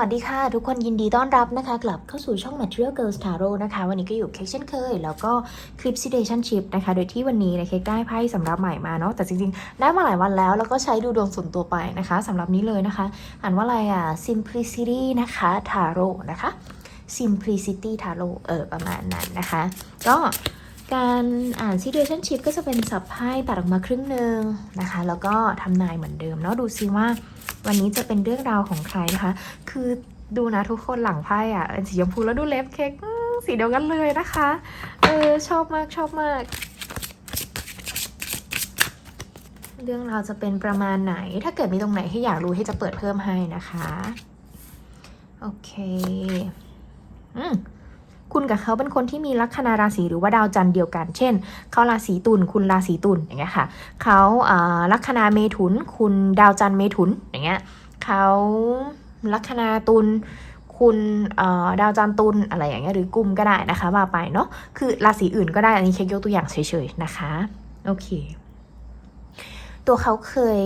วัสดีค่ะ ทุกคนยินดีต้อนรับนะคะ กลับเข้าสู่ช่อง Material Girls Tarot นะคะ วันนี้ก็อยู่เคเช่นเคย แล้วก็คลิป Situationship นะคะ โดยที่วันนี้นะเค้กได้ไพ่สำหรับใหม่มาเนาะแต่จริงๆ ได้มาหลายวันแล้ว แล้วก็ใช้ดูดวงส่วนตัวไปนะคะสำหรับนี้เลยนะคะ อ่านว่าอะไรอะ Simplicity นะคะ Tarot นะคะ Simplicity Tarot เออประมาณนั้นนะคะ ก็ การอ่าน Situationship ก็จะเป็นสับไพ่ตัดออกมาครึ่งหนึ่งนะคะ แล้วก็ทำนายเหมือนเดิมเนาะดูซิว่า วันนี้จะเป็นเรื่องราวของใครนะคะ คือดูนะทุกคนหลังไพ่อะเป็นสีชมพูแล้วดูเล็บเค้กสีเดียวกันเลยนะคะ เออชอบมากชอบมาก เรื่องราวจะเป็นประมาณไหน ถ้าเกิดมีตรงไหนที่อยากรู้ที่จะเปิดเพิ่มให้นะคะ โอเค อืม คุณกับเขาเป็นคนที่มีลัคนาราศีหรือว่าดาวจันทร์เดียวกัน เช่น เขาราศีตุลคุณราศีตุลอย่างเงี้ยค่ะเขาลัคนาเมถุน คุณดาวจันทร์เมถุนอย่างเงี้ยเขาลัคนาตุลคุณดาวจันทร์ตุลอะไรอย่างเงี้ยหรือกุมก็ได้นะคะว่าไปเนาะคือราศีอื่นก็ได้อันนี้เค้กยกตัวอย่างเฉยๆนะคะโอเค ตัวเขาเคย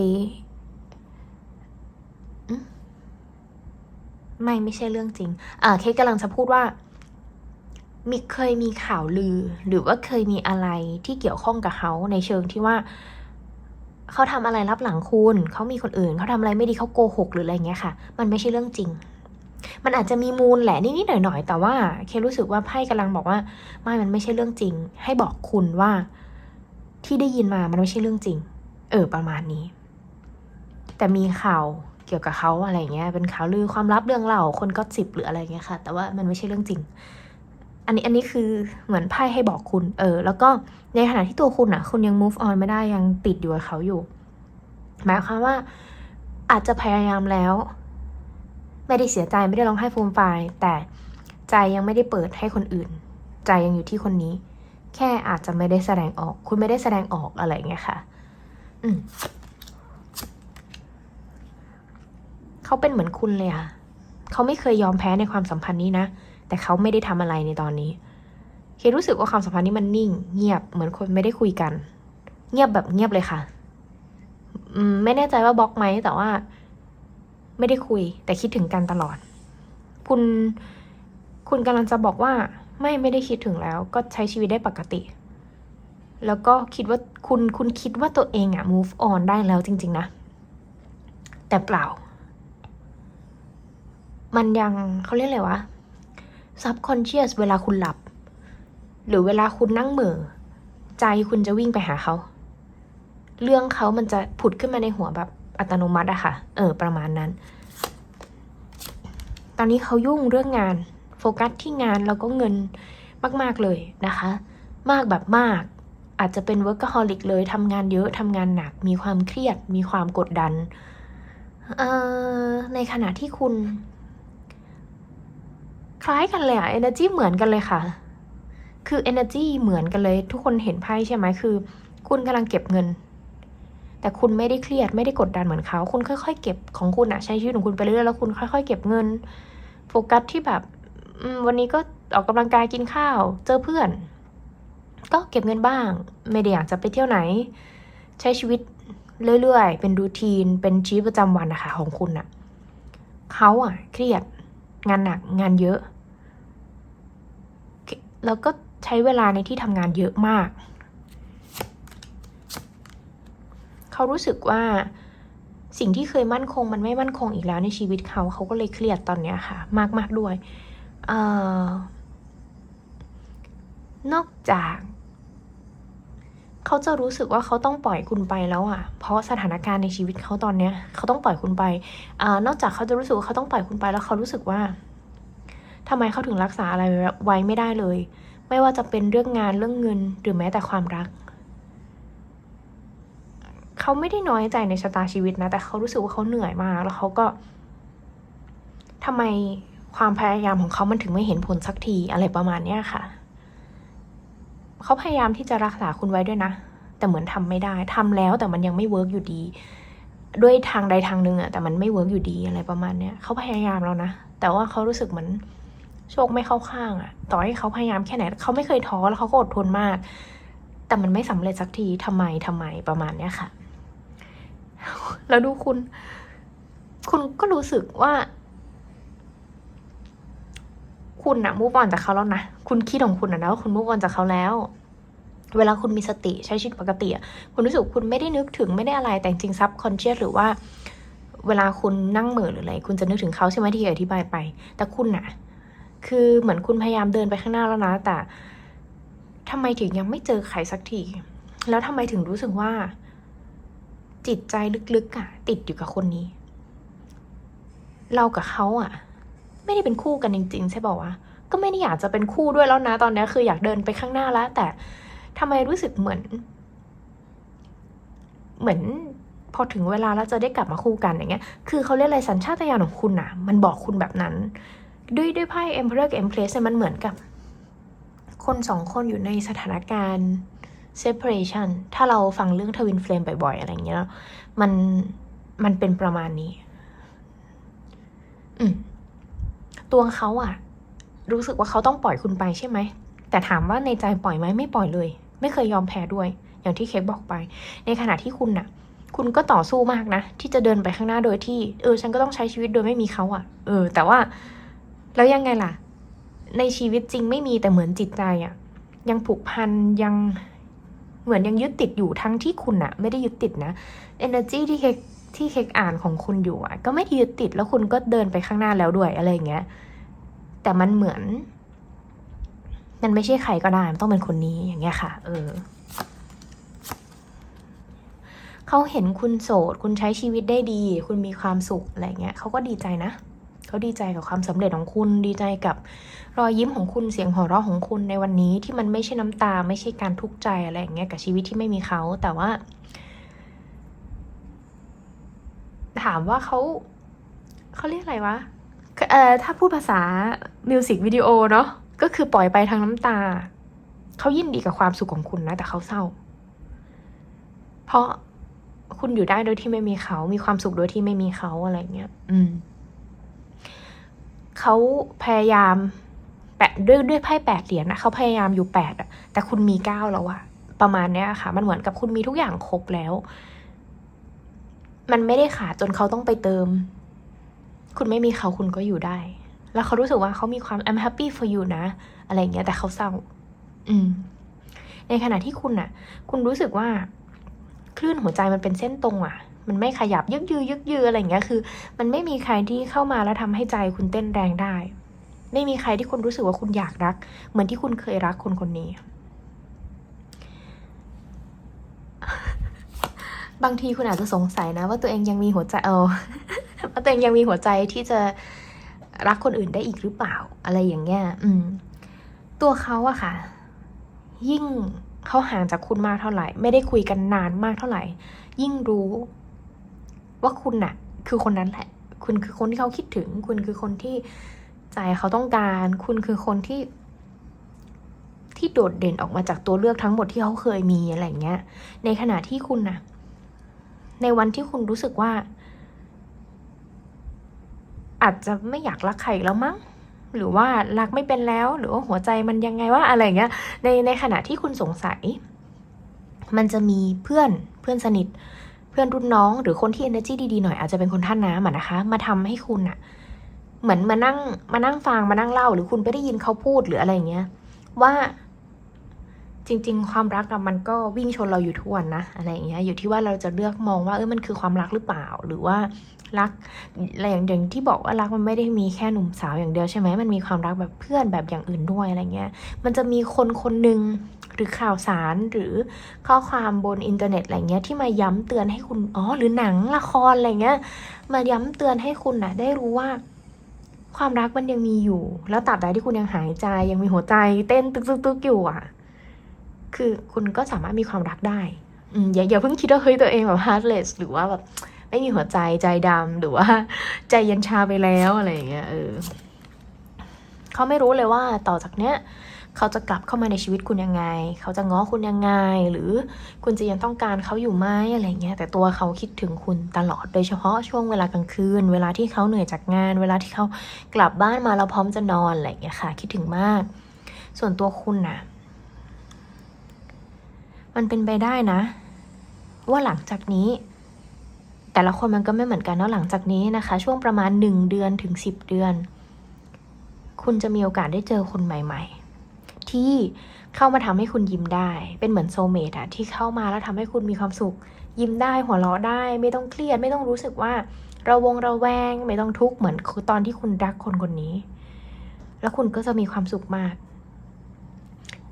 ไม่ไม่ใช่เรื่องจริงอ่าเค้กกำลังจะพูดว่า มีเคยมีข่าวลือ หรือว่าเคยมีอะไรที่เกี่ยวข้องกับเขาในเชิงที่ว่า เขาทำอะไรรับหลังคุณเขามีคนอื่น เขาทำอะไรไม่ดีเขาโกหกหรืออะไรเงี้ยค่ะ มันไม่ใช่เรื่องจริง มันอาจจะมีมูลแหละนิดๆหน่อยๆแต่ว่าเครู้สึกว่าไพ่กำลังบอกว่าไม่มันไม่ใช่เรื่องจริง ให้บอกคุณว่าที่ได้ยินมามันไม่ใช่เรื่องจริง เออประมาณนี้ แต่มีข่าวเกี่ยวกับเขาอะไรเงี้ย เป็นข่าวลือความลับเรื่องเล่าคนก็สิบหรืออะไรเงี้ยค่ะ แต่ว่ามันไม่ใช่เรื่องจริง อันนี้อันนี้คือเหมือนไพ่ให้บอกคุณ เออ แล้วก็ในขณะที่ตัวคุณอะ คุณยัง move on ไม่ได้ยังติดอยู่กับเขาอยู่ หมายความว่าอาจจะพยายามแล้ว ไม่ได้เสียใจไม่ได้ร้องไห้ฟูมฟายแต่ใจยังไม่ได้เปิดให้คนอื่น ใจยังอยู่ที่คนนี้ แค่อาจจะไม่ได้แสดงออก คุณไม่ได้แสดงออกอะไรอย่างเงี้ยค่ะ อืมเขาเป็นเหมือนคุณเลยค่ะเขาไม่เคยยอมแพ้ในความสัมพันธ์นี้นะ แต่เขาไม่ได้ทำอะไรในตอนนี้ เครู้สึกว่าความสัมพันธ์นี้มันนิ่ง เงียบเหมือนคนไม่ได้คุยกัน เงียบแบบเงียบเลยค่ะไม่แน่ใจว่าบล็อกไหมแต่ว่า ไม่ได้คุย แต่คิดถึงกันตลอด คุณ คุณกำลังจะบอกว่า ไม่ไม่ได้คิดถึงแล้ว ก็ใช้ชีวิตได้ปกติ แล้วก็คิดว่าคุณคุณคิดว่าตัวเองอะ move on ได้แล้วจริง ๆ นะ แต่เปล่า มันยังเขาเรียกอะไรวะ subconscious เวลาคุณหลับ หรือเวลาคุณนั่งเหม่อใจคุณจะวิ่งไปหาเขา เรื่องเขามันจะผุดขึ้นมาในหัวแบบอัตโนมัติอะค่ะ เออ ประมาณนั้น ตอนนี้เขายุ่งเรื่องงาน โฟกัสที่งานแล้วก็เงินมาก ๆ เลยนะคะ มากแบบมาก อาจจะเป็น workaholic เลยทำงานเยอะทำงานหนัก มีความเครียด มีความกดดัน ในขณะที่คุณ คล้ายกันเลยอะ energy เหมือนกันเลยค่ะ คือ energy เหมือนกันเลย ทุกคนเห็นไพ่ใช่ไหมคือ คุณกำลังเก็บเงิน แต่คุณไม่ได้เครียดไม่ได้กดดันเหมือนเขา คุณค่อยๆ เก็บของคุณอะใช้ชีวิตของคุณไปเรื่อยๆแล้วคุณค่อยๆ เก็บเงิน โฟกัสที่แบบวันนี้ก็ออกกำลังกายกินข้าว เจอเพื่อน ก็เก็บเงินบ้าง ไม่ได้อยากจะไปเที่ยวไหน ใช้ชีวิตเรื่อยๆ เป็นรูทีน เป็นชีวิตประจำวันนะคะของคุณอะเขาอะเครียด งานหนักงานเยอะ แล้วก็ใช้เวลาในที่ทำงานเยอะมาก เขารู้สึกว่าสิ่งที่เคยมั่นคงมันไม่มั่นคงอีกแล้วในชีวิตเขาเขาก็เลยเครียดตอนเนี้ยค่ะ มาก ๆ ด้วย เออนอกจาก เขาจะรู้สึกว่าเขาต้องปล่อยคุณไปแล้วอะ เพราะสถานการณ์ในชีวิตเขาตอนเนี้ยเขาต้องปล่อยคุณไปอานอกจากเขาจะรู้สึกว่าเขาต้องปล่อยคุณไปแล้วเขารู้สึกว่าทำไมเขาถึงรักษาอะไรไว้ไม่ได้เลย ไม่ว่าจะเป็นเรื่องงานเรื่องเงินหรือแม้แต่ความรักเขาไม่ได้น้อยใจในชะตาชีวิตนะ แต่เขารู้สึกว่าเขาเหนื่อยมากแล้วเขาก็ทำไมความพยายามของเขามันถึงไม่เห็นผลสักทีอะไรประมาณเนี้ยค่ะเขาพยายามที่จะรักษาคุณไว้ด้วยนะ แต่เหมือนทำไม่ได้ทำแล้วแต่มันยังไม่เวิร์กอยู่ดี ด้วยทางใดทางหนึ่งอะแต่มันไม่เวิร์กอยู่ดีอะไรประมาณเนี้ยเขาพยายามแล้วนะแต่ว่าเขารู้สึกเหมือนโชคไม่เข้าข้างอะต่อให้เขาพยายามแค่ไหนเขาไม่เคยท้อแล้วเขาก็อดทนมาก แต่มันไม่สำเร็จสักทีทำไมทำไมประมาณเนี้ยค่ะ แล้วดูคุณ คุณก็รู้สึกว่าคุณอะมูฟออนจากเขาแล้วนะ คุณคิดของคุณนะว่าคุณมูฟออนจากเขาแล้ว เวลาคุณมีสติใช้ชีวิตปกติคุณรู้สึกคุณไม่ได้นึกถึงไม่ได้อะไรแต่จริงซับคอนเชียสหรือว่าเวลาคุณนั่งเหม่อหรืออะไรคุณจะนึกถึงเขาใช่ไหมที่อธิบายไป แต่คุณอะคือเหมือนคุณพยายามเดินไปข้างหน้าแล้วนะ แต่ทำไมถึงยังไม่เจอใครสักที แล้วทำไมถึงรู้สึกว่า จิตใจลึกๆอะติดอยู่กับคนนี้ เรากับเขาอะไม่ได้เป็นคู่กันจริง ๆ ใช่ป่าวะก็ไม่ได้อยากจะเป็นคู่ด้วยแล้วนะ ตอนนี้คืออยากเดินไปข้างหน้าแล้ว แต่ ทำไมรู้สึกเหมือน เหมือนพอถึงเวลาแล้วจะได้กลับมาคู่กันอย่างเงี้ย คือเขาเรียกอะไรสัญชาตญาณของคุณอะมันบอกคุณแบบนั้น ด้วยด้วยไพ่ Emperor กับ Empress เนี่ยมันเหมือนกับ คนสองคนอยู่ในสถานการณ์ separation ถ้าเราฟังเรื่องทวินเฟลมบ่อยๆ อะไรอย่างเงี้ยเนาะมันมันเป็นประมาณนี้ อืม ตัวเขาอะรู้สึกว่าเขาต้องปล่อยคุณไปใช่ไหม แต่ถามว่าในใจปล่อยไหมไม่ปล่อยเลย ไม่เคยยอมแพ้ด้วย อย่างที่เค้กบอกไป ในขณะที่คุณน่ะ คุณก็ต่อสู้มากนะ ที่จะเดินไปข้างหน้าโดยที่ เออ ฉันก็ต้องใช้ชีวิตโดยไม่มีเขาอะ่ะ เออ แต่ว่าแล้วยังไงล่ะ ในชีวิตจริงไม่มีแต่เหมือนจิตใจอะ่ะ ยังผูกพันยังเหมือนยังยึดติดอยู่ทั้งที่คุณอะ่ะไม่ได้ยึดติดนะ energy ที่เค้กที่เค้กอ่านของคุณอยู่อะ่ะก็ไม่ได้ยึดติดแล้วคุณก็เดินไปข้างหน้าแล้วด้วยอะไรอย่างเงี้ย แต่มันเหมือน มันไม่ใช่ใครก็ได้มันต้องเป็นคนนี้อย่างเงี้ยค่ะ เออเขาเห็นคุณโสด คุณใช้ชีวิตได้ดี คุณมีความสุขอะไรเงี้ยเขาก็ดีใจนะเขาดีใจกับความสำเร็จของคุณ ดีใจกับรอยยิ้มของคุณเสียงหัวเราะของคุณในวันนี้ที่มันไม่ใช่น้ำตา ไม่ใช่การทุกข์ใจอะไรอย่างเงี้ยกับชีวิตที่ไม่มีเขาแต่ว่า ถามว่าเขาเขาเรียกอะไรวะเอ่อถ้าพูดภาษามิวสิกวิดีโอเนาะ ก็คือปล่อยไปทางน้ำตา เขายินดีกับความสุขของคุณนะ แต่เขาเศร้า เพราะคุณอยู่ได้โดยที่ไม่มีเขา มีความสุขโดยที่ไม่มีเขาอะไรเงี้ย อืม เขาพยายามแปะด้วยด้วยไพ่แปดเหรียญนะเขาพยายามอยู่แปดอะแต่คุณมีเก้าแล้วอะประมาณเนี้ยค่ะ มันเหมือนกับคุณมีทุกอย่างครบแล้ว มันไม่ได้ขาดจนเขาต้องไปเติม คุณไม่มีเขาคุณก็อยู่ได้ แล้วเขารู้สึกว่าเขามีความ I'm happy for you นะ อะไรเงี้ย แต่เขาเศร้า อืม ในขณะที่คุณอะคุณรู้สึกว่า คลื่นหัวใจมันเป็นเส้นตรงอะมันไม่ขยับยึกยือยึกยืออะไรเงี้ย คือ มันไม่มีใครที่เข้ามาแล้วทำให้ใจคุณเต้นแรงได้ ไม่มีใครที่คุณรู้สึกว่าคุณอยากรัก เหมือนที่คุณเคยรักคนคนนี้ บางทีคุณอาจจะสงสัยนะ ว่าตัวเองยังมีหัวใจเออว่าตัวเองยังมีหัวใจที่จะ รักคนอื่นได้อีกหรือเปล่า อะไรอย่างเงี้ยอืม ตัวเขาอะค่ะ ยิ่งเขาห่างจากคุณมากเท่าไหร่ ไม่ได้คุยกันนานมากเท่าไหร่ ยิ่งรู้ว่าคุณน่ะ คือคนนั้นแหละ คุณคือคนที่เขาคิดถึง คุณคือคนที่ใจเขาต้องการ คุณคือคนที่ที่โดดเด่นออกมาจากตัวเลือกทั้งหมดที่เขาเคยมีอะไรเงี้ย ในขณะที่คุณน่ะในวันที่คุณรู้สึกว่า อาจจะไม่อยากรักใครแล้วมั้งหรือว่ารักไม่เป็นแล้วหรือว่าหัวใจมันยังไงว่าอะไรเงี้ยในในขณะที่คุณสงสัย มันจะมีเพื่อนเพื่อนสนิท เพื่อนรุ่นน้อง หรือคนที่ energy ดีๆหน่อยอาจจะเป็นคนท่านน้ำอะนะคะ มาทำให้คุณอะเหมือนมานั่งมานั่งฟังมานั่งเล่า หรือคุณไปได้ยินเขาพูดหรืออะไรเงี้ยว่า จริง ๆ ความรักอะมันก็วิ่งชนเราอยู่ทุกวันนะอะไรอย่างเงี้ยอยู่ที่ว่าเราจะเลือกมองว่าเออมันคือความรักหรือเปล่า หรือว่ารักอะไรอย่างอย่างที่บอกว่ารักมันไม่ได้มีแค่หนุ่มสาวอย่างเดียวใช่ไหมมันมีความรักแบบเพื่อนแบบอย่างอื่นด้วยอะไรเงี้ยมันจะมีคนคนหนึ่งหรือข่าวสารหรือข้อความบนอินเทอร์เน็ตอะไรเงี้ยที่มาย้ำเตือนให้คุณอ๋อหรือหนังละครอะไรเงี้ยมาย้ำเตือนให้คุณน่ะได้รู้ว่าความรักมันยังมีอยู่ แล้วตราบใดที่คุณยังหายใจยังมีหัวใจเต้นตึกตึกตึกอยู่อะ คือคุณก็สามารถมีความรักได้อือย่าอย่าเพิ่งคิดว่าเฮ้ยตัวเองแบบ heartless หรือว่าแบบไม่มีหัวใจใจดำหรือว่าใจเย็นชาไปแล้วอะไรอย่างเงี้ยเออเขาไม่รู้เลยว่าต่อจากเนี้ยเขาจะกลับเข้ามาในชีวิตคุณยังไง เขาจะง้อคุณยังไง หรือคุณจะยังต้องการเขาอยู่ไหมอะไรเงี้ย แต่ตัวเขาคิดถึงคุณตลอด โดยเฉพาะช่วงเวลากลางคืน เวลาที่เขาเหนื่อยจากงาน เวลาที่เขากลับบ้านมาแล้วพร้อมจะนอนอะไรเงี้ยค่ะ คิดถึงมาก ส่วนตัวคุณน่ะ มันเป็นไปได้นะ ว่าหลังจากนี้ แต่ละคนมันก็ไม่เหมือนกันเนาะหลังจากนี้นะคะ ช่วงประมาณหนึ่งเดือนถึงสิบเดือน คุณจะมีโอกาสได้เจอคนใหม่ ๆ ที่เข้ามาทำให้คุณยิ้มได้ เป็นเหมือนโซเมตอะที่เข้ามาแล้วทำให้คุณมีความสุข ยิ้มได้หัวเราะได้ ไม่ต้องเครียด ไม่ต้องรู้สึกว่าระวงระแวง ไม่ต้องทุกข์เหมือนตอนที่คุณรักคนคนนี้ แล้วคุณก็จะมีความสุขมาก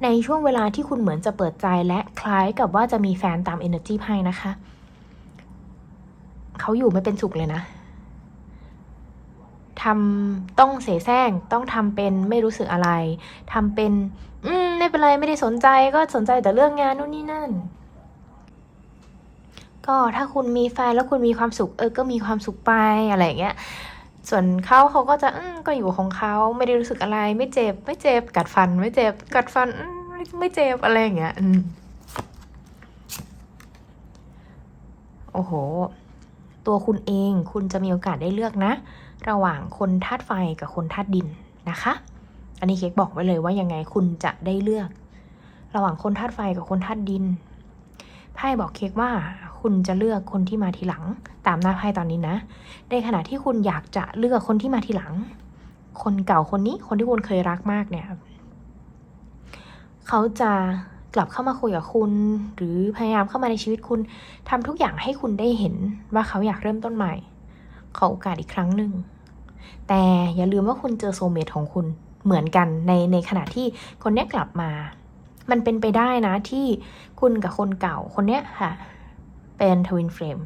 ในช่วงเวลาที่คุณเหมือนจะเปิดใจและคล้ายกับว่าจะมีแฟนตาม Energy ไพ่นะคะ เขาอยู่ไม่เป็นสุขเลยนะทำต้องเสแสร้งต้องทำเป็นไม่รู้สึกอะไรทำเป็น อืมไม่เป็นไรไม่ได้สนใจก็สนใจแต่เรื่องงานนู่นนี่นั่น ก็ถ้าคุณมีแฟนแล้วคุณมีความสุขเออก็มีความสุขไปอะไรอย่างเงี้ย ส่วนเขาเขาก็จะอืมก็อยู่ของเขาไม่ได้รู้สึกอะไร ไม่เจ็บ ไม่เจ็บ กัดฟัน ไม่เจ็บ กัดฟันอืไม่เจ็บอะไรอย่างเงี้ยโอ้โห ตัวคุณเองคุณจะมีโอกาสได้เลือกนะ ระหว่างคนธาตุไฟกับคนธาตุดินนะคะ อันนี้เค้กบอกไว้เลยว่ายังไงคุณจะได้เลือก ระหว่างคนธาตุไฟกับคนธาตุดินไพ่บอกเค้กว่า คุณจะเลือกคนที่มาทีหลัง ตามหน้าไพ่ตอนนี้นะ ในขณะที่คุณอยากจะเลือกคนที่มาทีหลัง คนเก่าคนนี้คนที่คุณเคยรักมากเนี่ยเขาจะกลับเข้ามาคุยกับคุณ หรือพยายามเข้ามาในชีวิตคุณทำทุกอย่างให้คุณได้เห็นว่าเขาอยากเริ่มต้นใหม่ ขอโอกาสอีกครั้งหนึ่ง แต่อย่าลืมว่าคุณเจอโซเมตของคุณเหมือนกันในในขณะที่คนนี้กลับมา มันเป็นไปได้นะที่คุณกับคนเก่าคนเนี้ยค่ะ เป็นทวินเฟรม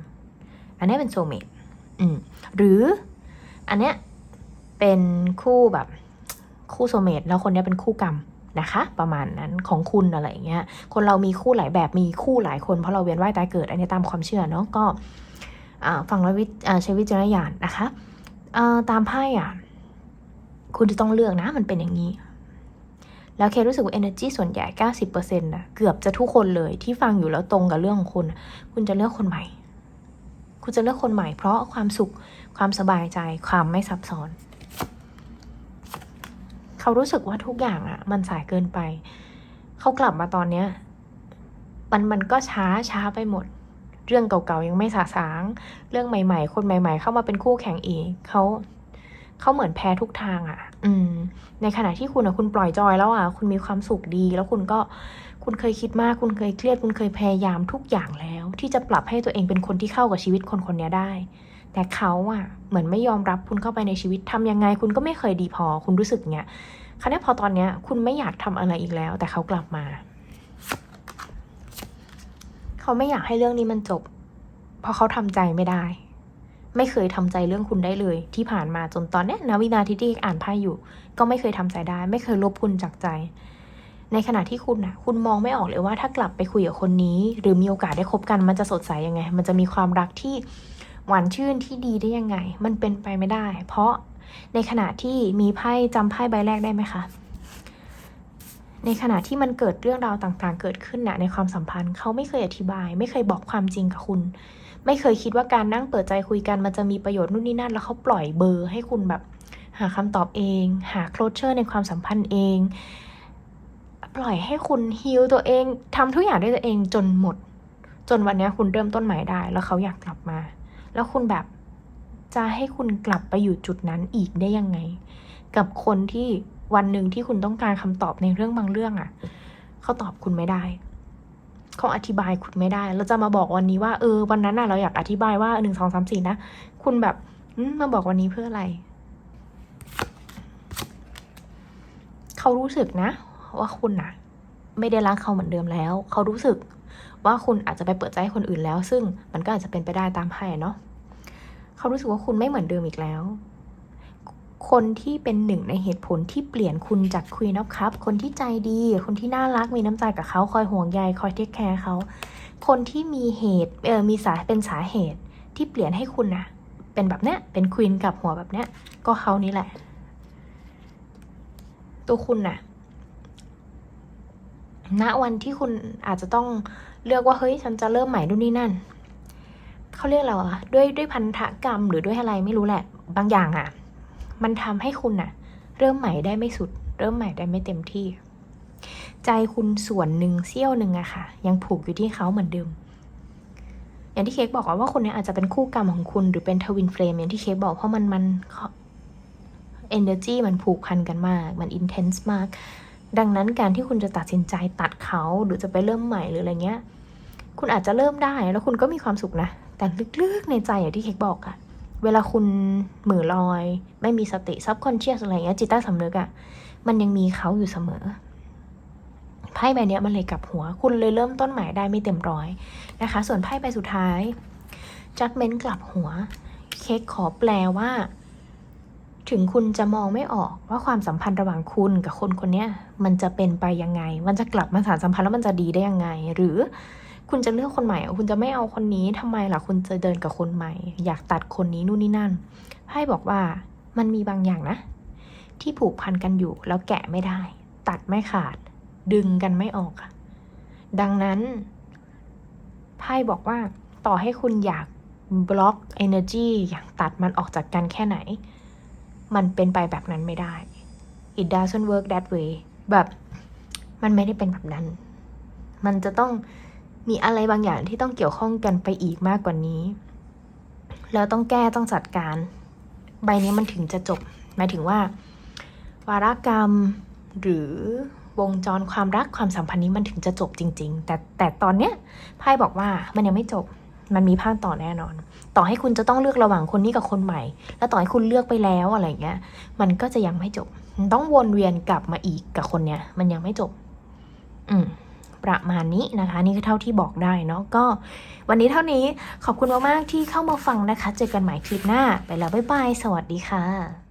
อันนี้เป็นโซเมตอืมหรืออันเนี้ยเป็นคู่แบบคู่โซเมตแล้วคนนี้เป็นคู่กรรมนะคะ ประมาณนั้นของคุณอะไรอย่างเงี้ย คนเรามีคู่หลายแบบมีคู่หลายคนเพราะเราเวียนว่ายตายเกิด อันนี้ตามความเชื่อเนาะก็อ่าฟังแล้ววิใช้วิจารณญาณนะคะตามไพ่อะ คุณจะต้องเลือกนะมันเป็นอย่างนี้ แล้วเครู้สึกว่า energy ส่วนใหญ่ 90%นะเกือบจะทุกคนเลยที่ฟังอยู่แล้วตรงกับเรื่องของคุณ คุณจะเลือกคนใหม่ คุณจะเลือกคนใหม่เพราะความสุขความสบายใจความไม่ซับซ้อน เขารู้สึกว่าทุกอย่างอะมันสายเกินไป เขากลับมาตอนเนี้ยมันมันก็ช้าช้าไปหมด เรื่องเก่าๆยังไม่สาสาง เรื่องใหม่ ๆ คนใหม่ ๆ เข้ามาเป็นคู่แข่งเองเขา เขาเหมือนแพ้ทุกทางอะ่ะ อืม ในขณะที่คุณอะคุณปล่อยจอยแล้วอะ่ะ คุณมีความสุขดี แล้วคุณก็คุณเคยคิดมาก คุณเคยเครียด คุณเคยพยายามทุกอย่างแล้ว ที่จะปรับให้ตัวเองเป็นคนที่เข้ากับชีวิตคนคนนี้ได้ แต่เขาอะเหมือนไม่ยอมรับคุณเข้าไปในชีวิตทำยังไง คุณก็ไม่เคยดีพอ คุณรู้สึกเนี้ยคราวนี้พอตอนเนี้ย คุณไม่อยากทำอะไรอีกแล้ว แต่เขากลับมา เขาไม่อยากให้เรื่องนี้มันจบ เพราะเขาทำใจไม่ได้ ไม่เคยทำใจเรื่องคุณได้เลย ที่ผ่านมาจนตอนนี้นะวินาทีที่อ่านไพ่อยู่ ก็ไม่เคยทำใจได้ ไม่เคยลบคุณจากใจ ในขณะที่คุณนะคุณมองไม่ออกเลยว่าถ้ากลับไปคุยกับคนนี้ หรือมีโอกาสได้คบกันมันจะสดใสยังไง มันจะมีความรักที่หวานชื่นที่ดีได้ยังไง มันเป็นไปไม่ได้ เพราะในขณะที่มีไพ่จำไพ่ใบแรกได้ไหมคะในขณะที่มันเกิดเรื่องราวต่างๆ เกิดขึ้นนะในความสัมพันธ์ เขาไม่เคยอธิบาย ไม่เคยบอกความจริงกับคุณ ไม่เคยคิดว่าการนั่งเปิดใจคุยกันมันจะมีประโยชน์นู่นนี่นั่น แล้วเขาปล่อยเบอร์ให้คุณแบบหาคำตอบเอง หา closure ในความสัมพันธ์เอง ปล่อยให้คุณฮิลตัวเองทำทุกอย่างด้วยตัวเองจนหมด จนวันนี้คุณเริ่มต้นใหม่ได้ แล้วเขาอยากกลับมา แล้วคุณแบบจะให้คุณกลับไปอยู่จุดนั้นอีกได้ยังไง กับคนที่วันหนึ่งที่คุณต้องการคำตอบในเรื่องบางเรื่องอะ่ะ เขาตอบคุณไม่ได้ เขาอธิบายคุณไม่ได้ เราจะมาบอกวันนี้ว่าเออวันนั้นน่ะเราอยากอธิบายว่าหนึ่งสองสามสี่นะ คุณแบบมาบอกวันนี้เพื่ออะไร เขารู้สึกนะ ว่าคุณนะไม่ได้รักเขาเหมือนเดิมแล้ว เขารู้สึกว่าคุณอาจจะไปเปิดใจให้คนอื่นแล้ว ซึ่งมันก็อาจจะเป็นไปได้ตามไพ่เนาะเขารู้สึกว่าคุณไม่เหมือนเดิมอีกแล้ว คนที่เป็นหนึ่งในเหตุผลที่เปลี่ยนคุณจาก Queen of Cup คนที่ใจดี คนที่น่ารักมีน้ำใจกับเขาคอยห่วงใยคอยเทคแคร์เขา คนที่มีเหตุเออมีสาเป็นสาเหตุที่เปลี่ยนให้คุณนะเป็นแบบเนี้ยเป็นควีนกับหัวแบบเนี้ยก็เขานี่แหละ ตัวคุณน่ะณวันที่คุณอาจจะต้องเลือกว่าเฮ้ยฉันจะเริ่มใหม่ดูนนี่นั่นเขาเรียกเราอะด้วยด้วยพันธกรรมหรือด้วยอะไรไม่รู้แหละ บางอย่างอะ มันทำให้คุณน่ะเริ่มใหม่ได้ไม่สุด เริ่มใหม่ได้ไม่เต็มที่ ใจคุณส่วนหนึ่งเสี้ยวหนึ่งอะค่ะ ยังผูกอยู่ที่เขาเหมือนเดิม อย่างที่เค้กบอกว่าคนนี้อาจจะเป็นคู่กรรมของคุณหรือเป็นทวินเฟรมอย่างที่เค้กบอกเพราะมันมัน energy มันผูกพันกันมาก มัน intense มาก ดังนั้นการที่คุณจะตัดสินใจตัดเขาหรือจะไปเริ่มใหม่หรืออะไรเงี้ย คุณอาจจะเริ่มได้แล้วคุณก็มีความสุขนะ แต่ลึกๆในใจอย่างที่เค้กบอกอะ เวลาคุณเหม่อลอย ไม่มีสติ subconscious อะไรเงี้ยจิตใต้สำนึกอะมันยังมีเขาอยู่เสมอไพ่ใบเนี้ยมันเลยกลับหัว คุณเลยเริ่มต้นใหม่ได้ไม่เต็มร้อยนะคะ ส่วนไพ่ใบสุดท้าย judgment กลับหัว เค้กขอแปลว่า ถึงคุณจะมองไม่ออกว่าความสัมพันธ์ระหว่างคุณกับคนคนเนี้ยมันจะเป็นไปยังไง มันจะกลับมาสานสัมพันธ์แล้วมันจะดีได้ยังไง หรือ คุณจะเลือกคนใหม่คุณจะไม่เอาคนนี้ทำไมล่ะคุณจะเดินกับคนใหม่ อยากตัดคนนี้นู่นนี่นั่นไพ่บอกว่ามันมีบางอย่างนะ ที่ผูกพันกันอยู่แล้วแกะไม่ได้ ตัดไม่ขาด ดึงกันไม่ออกอะดังนั้นไพ่บอกว่าต่อให้คุณอยากบล็อก energy อยากตัดมันออกจากกันแค่ไหน มันเป็นไปแบบนั้นไม่ได้ it doesn't work that way แบบ มันไม่ได้เป็นแบบนั้น มันจะต้อง มีอะไรบางอย่างที่ต้องเกี่ยวข้องกันไปอีกมากกว่านี้ แล้วต้องแก้ต้องจัดการ ใบนี้มันถึงจะจบ หมายถึงว่า วารกรรมหรือวงจรความรักความสัมพันธ์นี้มันถึงจะจบจริง ๆ แต่แต่ตอนเนี้ยไพ่บอกว่ามันยังไม่จบ มันมีภาคต่อแน่นอน ต่อให้คุณจะต้องเลือกระหว่างคนนี้กับคนใหม่ แล้วต่อให้คุณเลือกไปแล้วอะไรเงี้ย มันก็จะยังไม่จบมันต้องวนเวียนกลับมาอีกกับคนเนี้ย มันยังไม่จบ อืม ประมาณนี้นะคะ นี่คือเท่าที่บอกได้เนาะก็วันนี้เท่านี้ขอบคุณมากๆที่เข้ามาฟังนะคะ เจอกันใหม่คลิปหน้า ไปแล้วบ๊ายบายสวัสดีค่ะ